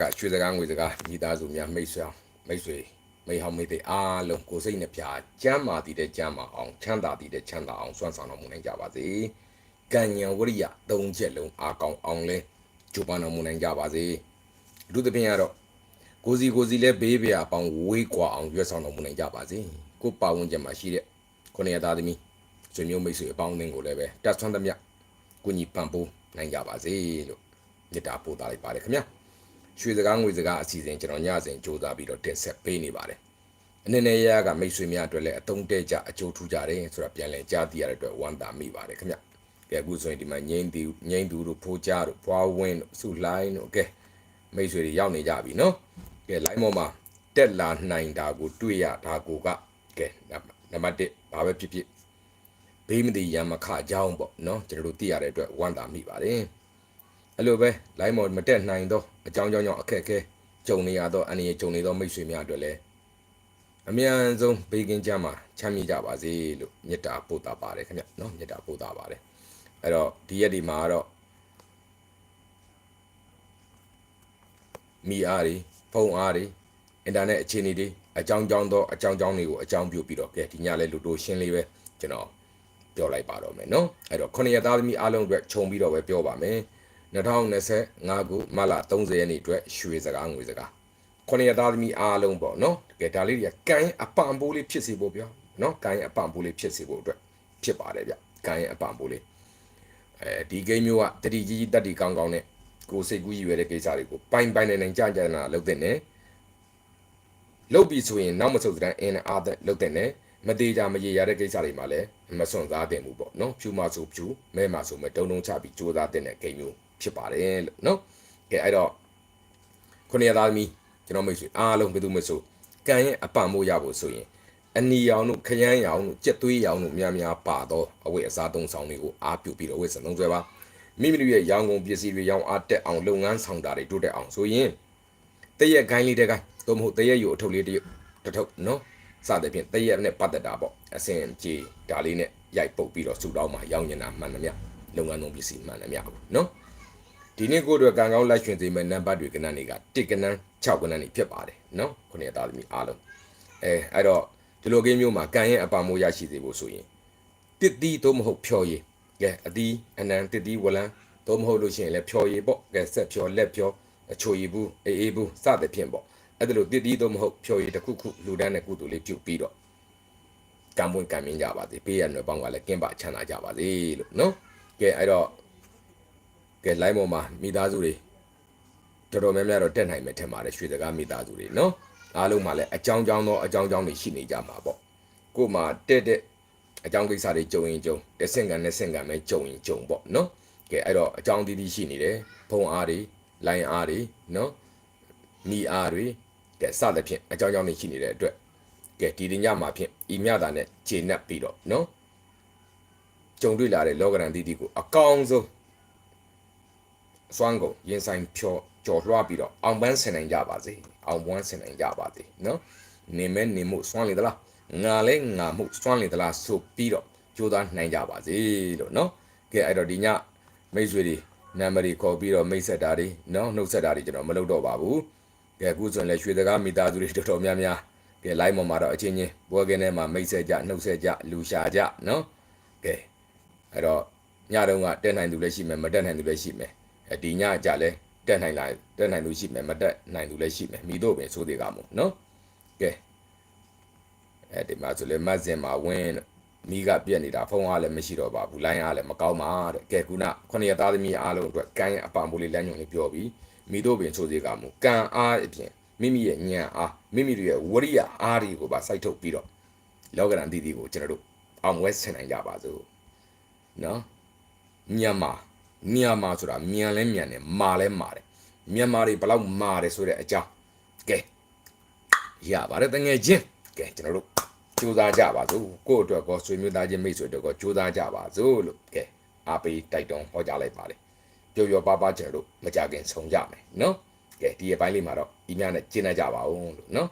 ကရွှေစကားငွေစကားမိသားစုများမိတ်ဆွေမိတ်ဆွေမိဟောင်းမိသေးအားလုံးကိုယ်စိတ်နှပြကျမ်းမာတည်တဲ့ကျမ်းမာအောင်ချမ်းသာတည်တဲ့ချမ်းသာအောင်စွမ်းဆောင်တော်မူနိုင်ကြပါစေ။ကံဉဏ်ဝရိယသုံးချက်လုံးအားကောင်းအောင်လဲကြိုးပမ်းတော်မူနိုင်ကြပါစေ။အထူးသဖြင့်ကတော့ကိုစီကိုစီလဲဘေးပြအပေါင်းဝေးကွာအောင်ရွတ်ဆောင်တော်မူနိုင်ကြပါစေ။ကိုယ်ပါဝင်ချက်မှာရှိတဲ့ခုနှစ်ရသားသမီးဆွေမျိုးမိတ်ဆွေအပေါင်းအသင်းကိုလည်းပဲတတ်ဆွမ်းသမျှကိုညီပံပိုးနိုင်ကြပါစေလို့မေတ္တာပို့သားလိုက်ပါတယ်ခင်ဗျာ။ ရွှေစကားငွေစကားအစီအစဉ်ကျွန်တော်ညစဉ်စူးစမ်းပြီးတော့တင်ဆက်ပေးနေပါတယ်။အနေနဲ့ရကမိတ်ဆွေများအတွက်လည်းအတုံးတဲကြအကျိုးထူးကြတယ်ဆိုတာပြန်လည်ကြားသိရတဲ့အတွက်ဝမ်းသာမိပါတယ်ခင်ဗျ။ကဲအခုဆိုရင်ဒီမှာငိမ့်သူငိမ့်သူတို့ဖိုးကြတို့ဘွားဝင်းတို့စုလိုင်းတို့ကဲမိတ်ဆွေတွေရောက်နေကြပြီနော်။ကဲ line ပေါ်မှာတက်လာနိုင်တာကိုတွေ့ရတာကိုကကဲနံပါတ်1ဘာပဲဖြစ်ဖြစ်ဘေးမတိရံမခအကြောင်းပေါ့နော်ကျွန်တော်တို့သိရတဲ့အတွက်ဝမ်းသာမိပါတယ်။ အဲ့လိုပဲ line မော်မတက်နိုင်တော့အကြောင်းကြောင့်ကြောင့်အခက်အခဲကြုံနေရတော့အနေနဲ့ကြုံနေတော့မိတ်ဆွေများအတွက်လည်းအမြန်ဆုံးဘေးကင်းကြမှာချမ်းမြေ့ကြပါစေလို့မေတ္တာပို့တာပါတယ်ခင်ဗျနော်မေတ္တာပို့တာပါတယ်အဲ့တော့ဒီရက်ဒီမှာတော့မိအားတွေဖုန်းအားတွေအင်တာနက်အခြေအနေတွေအကြောင်းကြောင်းသောအကြောင်းကြောင်းတွေကိုအကြောင်းပြုပြီးတော့ကဲဒီညလဲလူတို့ရှင်းလေးပဲကျွန်တော်ပြောလိုက်ပါတော့မယ်နော်အဲ့တော့ခုနှစ်ရက်သားသမီးအားလုံးအတွက်ခြုံပြီးတော့ပဲပြောပါမယ် 2025ခုမလ30ရက်နေ့အတွက်ရွှေစကားငွေစကားခုနှစ်ရသားသမီးအားလုံးပေါ့နော်တကယ်ဒါလေးတွေကကန်ရင်အပံပိုးလေးဖြစ်စေဖို့ပြောနော်ကန်ရင်အပံပိုးလေးဖြစ်စေဖို့အတွက်ဖြစ်ပါတယ်ဗျကန်ရင်အပံပိုးလေးအဲဒီဂိမ်းမျိုးကတတိကြီးကြီးတက်တီကောင်းကောင်းနဲ့ကိုယ်စိတ်ကူးရည်ရတဲ့ကိစ္စတွေကိုပိုင်ပိုင်နိုင်နိုင်ကြကြနာလုပ်တဲ့နဲ့လုပ်ပြီးဆိုရင်နောက်မဆုတ်တဲ့အင်းအားသက်လုပ်တဲ့နဲ့မသေးကြမရေရတဲ့ကိစ္စတွေမှာလည်းမစွန့်စားတင်ဘူးပေါ့နော်ဖြူမဆိုဖြူမဲမဆိုမဲတုံတုံချပြီးကြိုးစားတဲ့ဂိမ်းမျိုး ဖြစ်ပါတယ်လို့နော်ကဲအဲ့တော့ခုနှစ်ရသားသမီးကျွန်တော်မိတ်ဆွေအားလုံးဘယ်သူမဆိုကံရဲ့အပံမိုးရဖို့ဆိုရင်အနီရောင်တို့ခရမ်းရောင်တို့ကြက်သွေးရောင်တို့များများပါတော့အဝတ်အစားသုံးဆောင်တွေကိုအားပြုပြီးတော့ဝတ်ဆင်သုံးဆွဲပါမိမိတို့ရဲ့ရောင်ကုန်ပစ္စည်းတွေရောင်အားတက်အောင်လုပ်ငန်းဆောင်တာတွေတိုးတက်အောင်ဆိုရင်တရက်ခိုင်းလေးတဲ့ခိုင်းသို့မဟုတ်တရက်ယူအထုပ်လေးတစ်ထုပ်နော်စသဖြင့်တရက်နဲ့ပတ်သက်တာပေါ့အစင်ကြီးဒါလေးနဲ့ရိုက်ပုတ်ပြီးတော့ဆူတောင်းမှာရောင်ညင်တာမှန်သမျှလုပ်ငန်းသုံးပစ္စည်းမှန်သမျှဘူးနော် ဒီနေ့ကိုတို့ကံကောင်းလိုက်ရှင်စေမဲ့နံပါတ်တွေကဏ္ဍတွေက1ကဏ္ဍ6ကဏ္ဍတွေဖြစ်ပါတယ်နော်ခုနှစ်သားသမီးအားလုံးအဲအဲ့တော့ဒီလိုကိန်းမျိုးမှာကံရဲ့အပမိုးရရှိစေဖို့ဆိုရင်တစ်တီးသို့မဟုတ်ဖြော်ရည်ကဲအတီးအနံတစ်တီးဝလံသို့မဟုတ်လို့ရှိရင်လည်းဖြော်ရည်ပေါ့ကဲဆက်ဖြော်လက်ဖြော်အချိုရည်ဘူးအေးအေးဘူးစသဖြင့်ပေါ့အဲ့ဒါလိုတစ်တီးသို့မဟုတ်ဖြော်ရည်တစ်ခုခုလူတန်းတဲ့ကုသိုလ်လေးပြုတ်ပြီးတော့ကံပွင့်ကံမြင်ကြပါစေပေးရတဲ့ပေါင်းကလည်းကင်းပါချမ်းသာကြပါစေလို့နော်ကဲအဲ့တော့ ကဲ line ပေါ်မှာမိသားစုတွေတော်တော်များများတော့တက်နိုင်မယ်ထင်ပါတယ်ရွှေစကားမိသားစုတွေနော်အားလုံးမှာလည်းအကြောင်းကြောင်းသောအကြောင်းကြောင်းတွေရှိနေကြမှာပေါ့ကို့မှာတက်တဲ့အကြောင်းကိစ္စတွေကြုံရင်ကြုံတစ်ဆင့်ကန်နဲ့ဆင့်ကန်ပဲကြုံရင်ကြုံပေါ့နော်ကဲအဲ့တော့အကြောင်းတီးတီးရှိနေတယ်ဖုံအားတွေ line အားတွေနော်မိအားတွေကဲစသဖြင့်အကြောင်းကြောင်းတွေရှိနေတဲ့အတွက်ကဲဒီတင်ညမှာဖြင့်ဤမြတာနဲ့ခြေနှက်ပြီးတော့နော်ကြုံတွေ့လာတဲ့လောကရန်တီးတီးကိုအကောင်းဆုံးအ စွမ်းကုန်ရင်ဆိုင်ဖြောကြော်လွှားပြီးတော့အောင်ပန်းဆင်နိုင်ကြပါစေအောင်ပန်းဆင်နိုင်ကြပါစေနော်နေမဲနေမှုစွမ်းလေသလားငါလဲငါမှုစွမ်းလေသလားဆိုပြီးတော့ကြိုးစားနိုင်ကြပါစေလို့နော်ကဲအဲ့တော့ဒီညမိတ်ဆွေတွေနံပါတ်တွေခေါ်ပြီးတော့မိတ်ဆက်တာတွေနော်နှုတ်ဆက်တာတွေကျွန်တော်မလုပ်တော့ပါဘူးကဲအခုဆိုရင်လည်းရွှေစကားမိသားစုတွေတော်တော်များများကဲ line ပေါ်မှာတော့အချင်းချင်းဘောကင်းထဲမှာမိတ်ဆက်ကြနှုတ်ဆက်ကြလူရှာကြနော်ကဲအဲ့တော့ညတုန်းကတက်နိုင်သူလည်းရှိမယ်မတက်နိုင်သူလည်းရှိမယ်အဲ ဒီညကြလဲတက်နိုင်လားတက်နိုင်လို့ရှိမယ်မတက်နိုင်လို့လည်းရှိမယ်မိတို့ပင်ဆိုသေးကမို့နော်ကဲအဲဒီမှာဆိုလဲမတ်စင်မှာဝင်းမိကပြက်နေတာဖုန်းအားလည်းမရှိတော့ပါဘူးလိုင်းအားလည်းမကောင်းပါတဲ့ကဲခုနခုနှစ်ရသားသမီးအားလုံးအတွက်ကံရဲ့အပံပိုးလေးလမ်းညွန်လေးပြောပြီးမိတို့ပင်ဆိုသေးကမို့ကံအားအပြင်မိမိရဲ့ဉာဏ်အားမိမိတို့ရဲ့ဝရိယအားတွေကိုပါစိုက်ထုတ်ပြီးတော့လောကရန်တည်တည်ကိုကျွန်တော်တို့အောင်ဝဲဆင်နိုင်ကြပါစို့နော်မြန်မာ မြန်မာဆိုတာမြန်လဲမြန်တယ်မာလဲမာတယ်မြန်မာတွေဘလောက်မာတယ်ဆိုတဲ့အကြောင်းကဲရပါတယ်တငယ်ချင်းကဲကျွန်တော်တို့ကြိုးစားကြပါစို့ကိုယ့်အတွက်ကောဆွေမျိုးသားချင်းမိတ်ဆွေတို့ကောကြိုးစားကြပါစို့လို့ကဲအားပေးတိုက်တွန်းဟောကြားလိုက်ပါလေပျော်ပျော်ပါပါကျွန်တော်တို့မကြခင်ဆုံကြမယ်နော်ကဲဒီရဲ့ပိုင်းလေးမှာတော့ဒီညနဲ့ကျင်းနေကြပါဦးလို့နော်